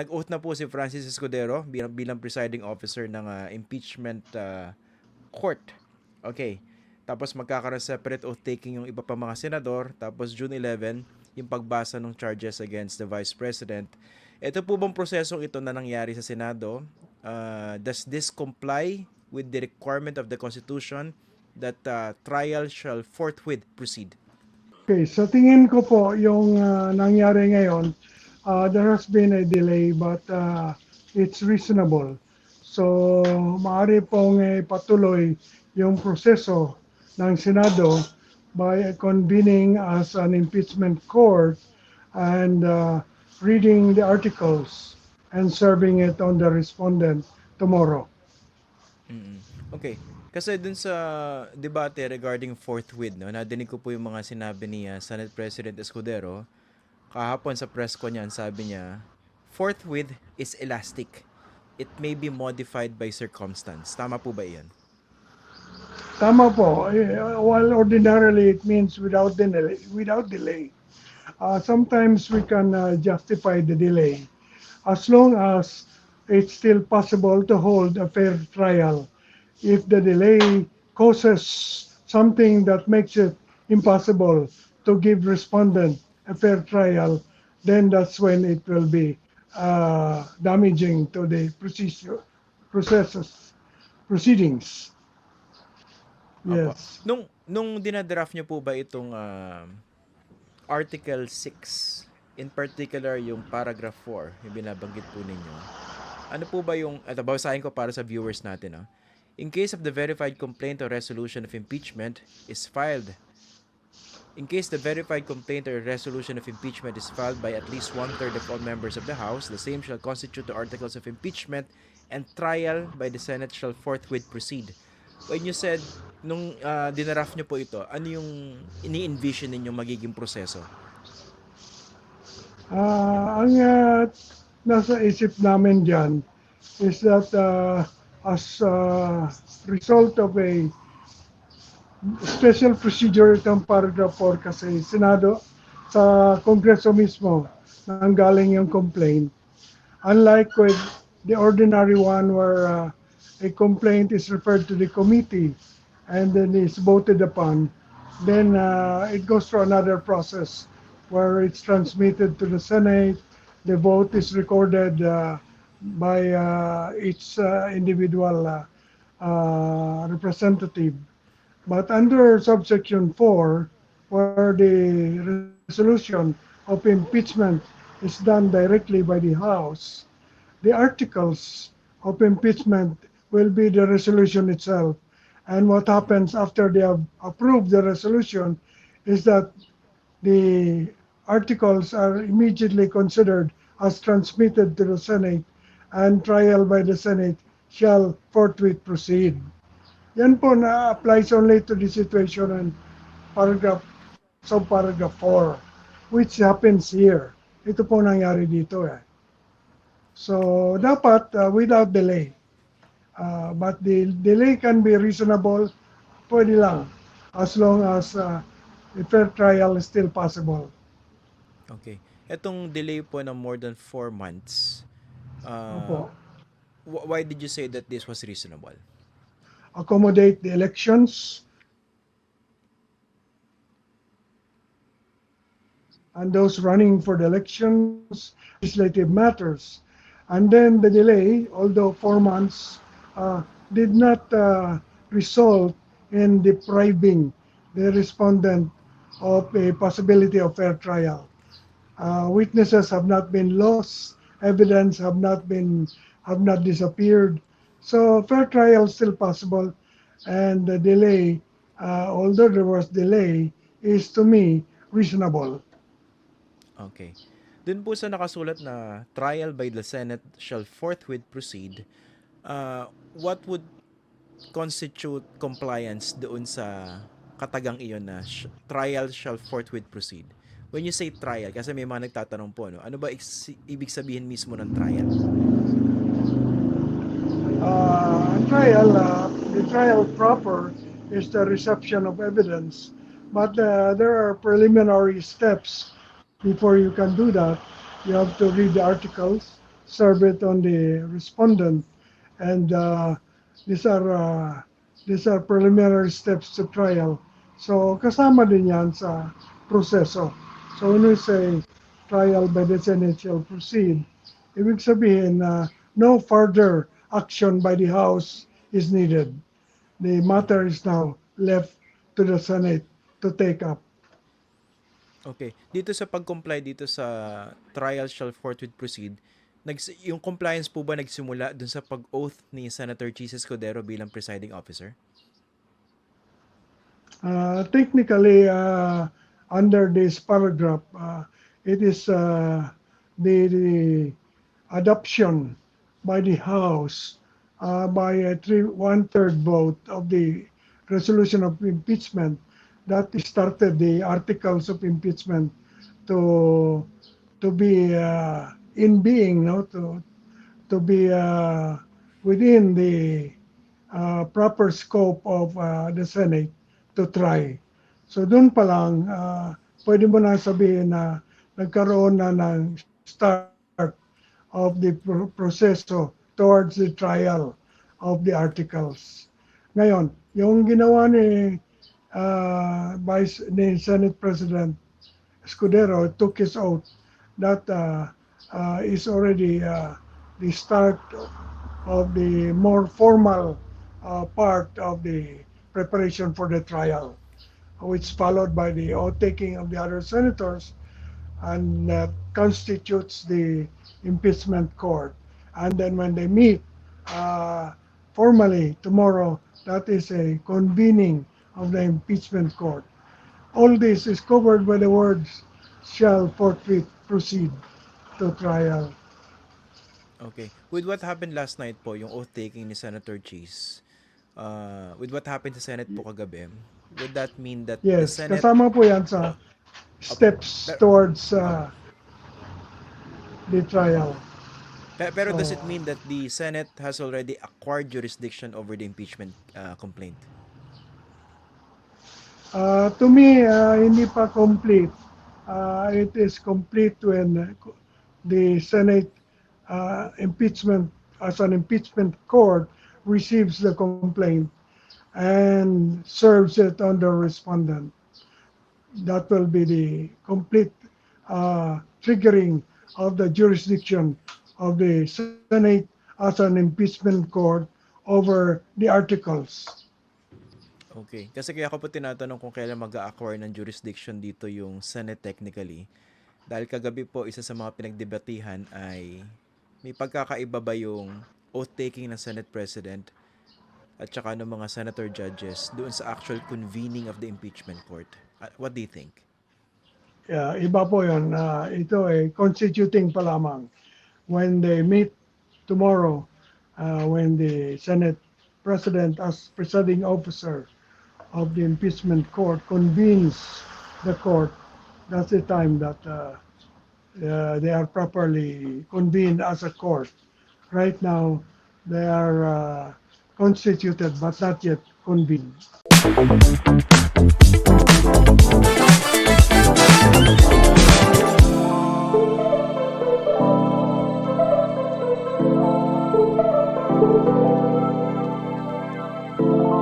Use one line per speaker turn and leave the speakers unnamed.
nag-oath na po si Francis Escudero bilang, bilang presiding officer ng ah, impeachment ah, court. Okay. Tapos magkakaroon separate oath taking yung iba pa mga senador. Tapos June 11, yung pagbasa ng charges against the Vice President. Ito po bang prosesong ito na nangyari sa Senado? Ah, does this comply with the requirement of the Constitution that ah, trial shall forthwith proceed?
Okay, sa tingin ko po, yung ah, nangyari ngayon, ah, there has been a delay but ah, it's reasonable. So, maaari pong eh, patuloy yung proseso ng Senado by convening as an impeachment court and ah, reading the articles and serving it on the respondent tomorrow.
Okay. Kasi dun sa debate regarding forthwith, no, nadinig ko po yung mga sinabi ni ah, Senate President Escudero. Kahapon sa press ko niyan, sabi niya, forthwith is elastic. It may be modified by circumstance. Tama po ba iyan?
Tama po. Eh, While ordinarily it means without delay, without delay. Uh, sometimes we can uh, justify the delay as long as it's still possible to hold a fair trial. If the delay causes something that makes it impossible to give respondent a fair trial, then that's when it will be uh, damaging to the procedure, processes, proceedings. Yes.
Nung nung dinadraft niyo po ba itong ah, Article 6, in particular yung paragraph 4, yung binabanggit po ninyo. Ano po ba yung, ito basahin ko para sa viewers natin. No? In case of the verified complaint or resolution of impeachment is filed, in case the verified complaint or resolution of impeachment is filed by at least one-third of all members of the House, the same shall constitute the articles of impeachment and trial by the Senate shall forthwith proceed. When you said, nung uh, dinaraft nyo po ito, ano yung ini-envision ninyong magiging proseso?
Ah, ang ah, nasa isip namin dyan is that ah, as a result of a special procedure itong paragraph 4 kasi Senado sa Kongreso mismo nanggaling yung complaint. Unlike with the ordinary one where ah, a complaint is referred to the committee and then is voted upon, then ah, it goes through another process where it's transmitted to the Senate. The vote is recorded uh, by uh, each uh, individual uh, uh, representative. But under subsection 4, where the resolution of impeachment is done directly by the House, the articles of impeachment will be the resolution itself. And what happens after they have approved the resolution is that the articles are immediately considered as transmitted to the Senate and trial by the Senate shall forthwith proceed. Yan po na applies only to the situation in paragraph, subparagraph 4, which happens here. Ito po nangyari dito eh. So, dapat uh, without delay. Uh, but the delay can be reasonable, pwede lang, as long as uh, a fair trial is still possible.
Okay. Etong delay po ng more than 4 months, uh,
Opo.
wh- why did you say that this was reasonable?
Accommodate the elections and those running for the elections, legislative matters. And then the delay, although four months, uh, did not uh, result in depriving the respondent of a possibility of fair trial. Uh, witnesses have not been lost, evidence have not been have not disappeared. So fair trial still possible, and the delay, uh, although there was delay, is to me reasonable.
Okay. Dun po sa nakasulat na trial by the Senate shall forthwith proceed, uh, what would constitute compliance doon sa katagang iyon na sh- trial shall forthwith proceed? When you say trial, kasi may mga nagtatanong po, no, ano ba ibig sabihin mismo ng trial?
Trial, uh, the trial proper is the reception of evidence, but uh, there are preliminary steps before you can do that. You have to read the articles, serve it on the respondent. And uh, these are uh, these are preliminary steps to trial. So kasama din yan sa proseso. So when we say trial by the shall proceed, ibig sabihin na no further action by the House is needed. The matter is now left to the Senate to take up.
Okay. Dito sa pag-comply dito sa trial shall forthwith proceed, nags yung compliance po ba nagsimula dun sa pag-oath ni Senator Chis Escudero bilang presiding officer?
Uh, technically, uh, under this paragraph, uh, it is uh, the, the adoption by the House uh, by a three, one-third vote of the resolution of impeachment that started the articles of impeachment to to be uh, in being, no, to to be uh, within the uh, proper scope of uh, the Senate to try. So doon pa lang, uh, pwede mo na sabihin na nagkaroon na ng start of the pro- proseso towards the trial of the articles. Ngayon, yung ginawa ni uh, Vice ni Senate President Scudero took his oath that uh, uh, is already uh, the start of the more formal uh, part of the preparation for the trial, which followed by the oath taking of the other senators and uh, constitutes the impeachment court. And then when they meet uh, formally tomorrow, that is a convening of the impeachment court. All this is covered by the words shall forthwith proceed to trial.
Okay. With what happened last night po, yung oath taking ni Senator Chis, uh, with what happened sa Senate po kagabi, would that mean that the
Yes,
Senate
kasama po yan sa steps towards uh, the trial.
Pero does it
Oh.
mean that the Senate has already acquired jurisdiction over the impeachment uh, complaint?
Uh, to me, uh, hindi pa complete. Uh, it is complete when the Senate uh, impeachment, as an impeachment court, receives the complaint and serves it on the respondent. That will be the complete uh, triggering of the jurisdiction of the Senate as an impeachment court over the articles.
Okay. Kasi kaya ako po tinatanong kung kailan mag-acquire ng jurisdiction dito yung Senate technically. Dahil kagabi po, isa sa mga pinagdebatihan ay may pagkakaiba ba yung oath-taking ng Senate President at saka ng mga senator judges doon sa actual convening of the impeachment court. Uh, What do you think?
Yeah, iba po yun. Ah, ito ay constituting pa lamang. When they meet tomorrow, ah, when the Senate President as presiding officer of the impeachment court convenes the court, that's the time that uh, uh, they are properly convened as a court. Right now, they are uh, constituted but not yet convened. Thank you.